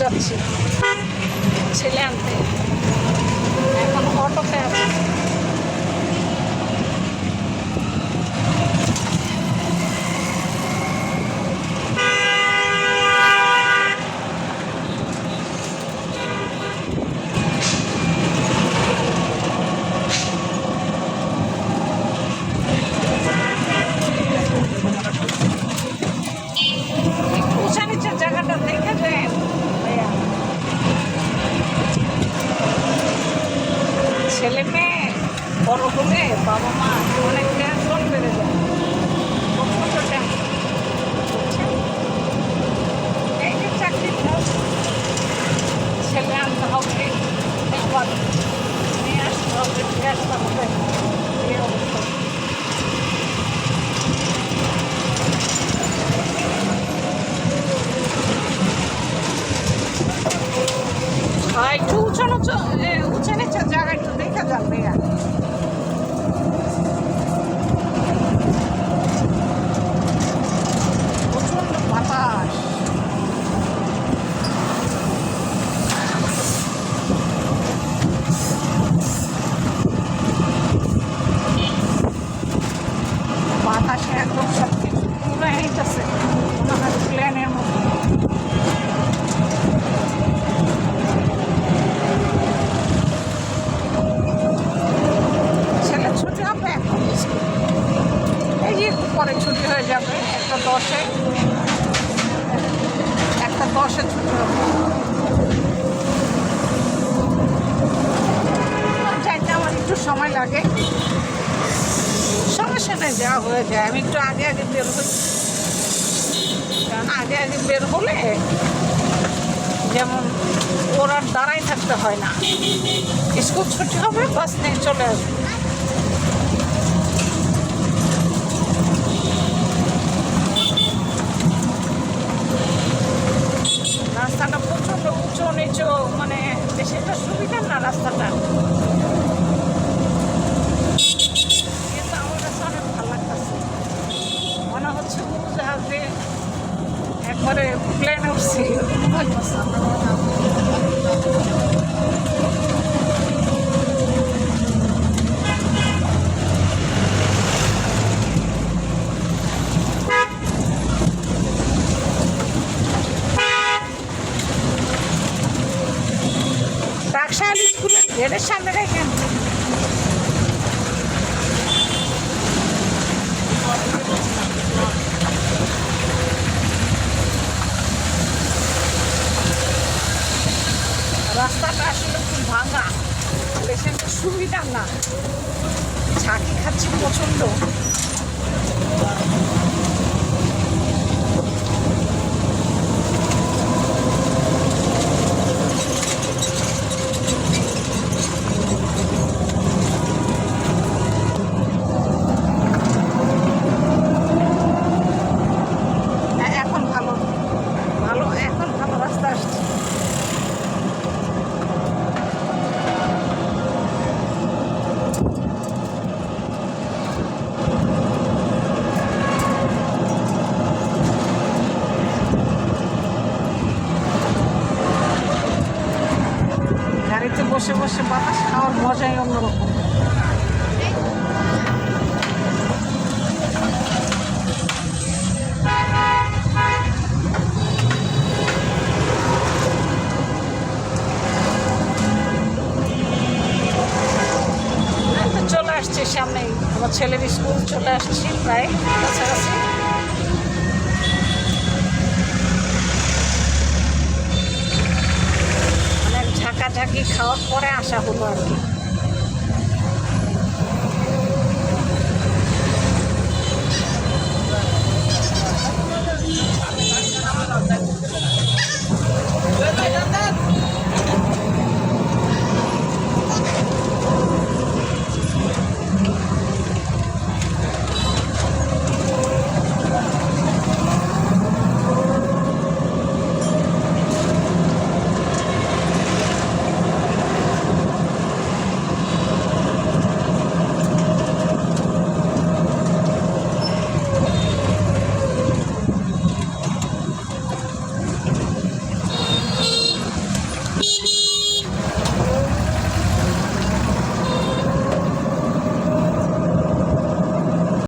যাচ্ছি। ছেলে আনতে। এখন অটোতে আছে। জায়গাটা দেখে দেন ছেলে মেয়ে, বড় হলে বাবা মা অনেক টেনশন বেড়ে যায়। ছেলে আনতে হবে নিয়ে আসতে হবে, নিয়ে হবে। এই অবস্থা। একটু জায়গা দেখে যান ভাইয়া প্রচণ্ড বাতাস বাতাসে একদম সব কিছু তুলে নিতেছে মনে হয় প্লেনের মতো ছেলে ছুটি হবে এখন স্কুল। এই যে একটু পরে ছুটি হয়ে যাবে একটা দশে একটা দশে ছুটি হবে চাইতে আমার একটু সময় লাগে। সমস্যা নেই যাওয়া হয়ে যায়। আমি একটু আগে আগে বের হই। কারণ আগে আগে বের হলে যেমন ওর আর দাঁড়াই থাকতে হয় না। স্কুল ছুটি হবে, বাস নিয়ে চলে আসবে রাস্তাটা প্রচণ্ড উঁচু নিচু মানে বেশি একটা সুবিধার না রাস্তাটা কিন্তু আমার কাছে অনেক ভালো লাগতেছে মনে একবারে প্লেনে উঠছি টাকশাল স্কুলের গেটের সামনে রেখেন ভাঙা? পেশেন্টের সুবিধা না। ছাকি খাচ্ছি প্রচণ্ড হ্যাঁ, এখন ভালো ভালো এখন ভালো রাস্তা আসছে গাড়িতে বসে বসে বাতাস খাওয়ার মজাই অন্যরকম চলে আসছি সামনেই আমার ছেলের স্কুল, চলে আসছি প্রায় কাছাকাছি। অনেক ঝাঁকাঝাঁকি খাওয়ার পরে আসা হলো আর কি।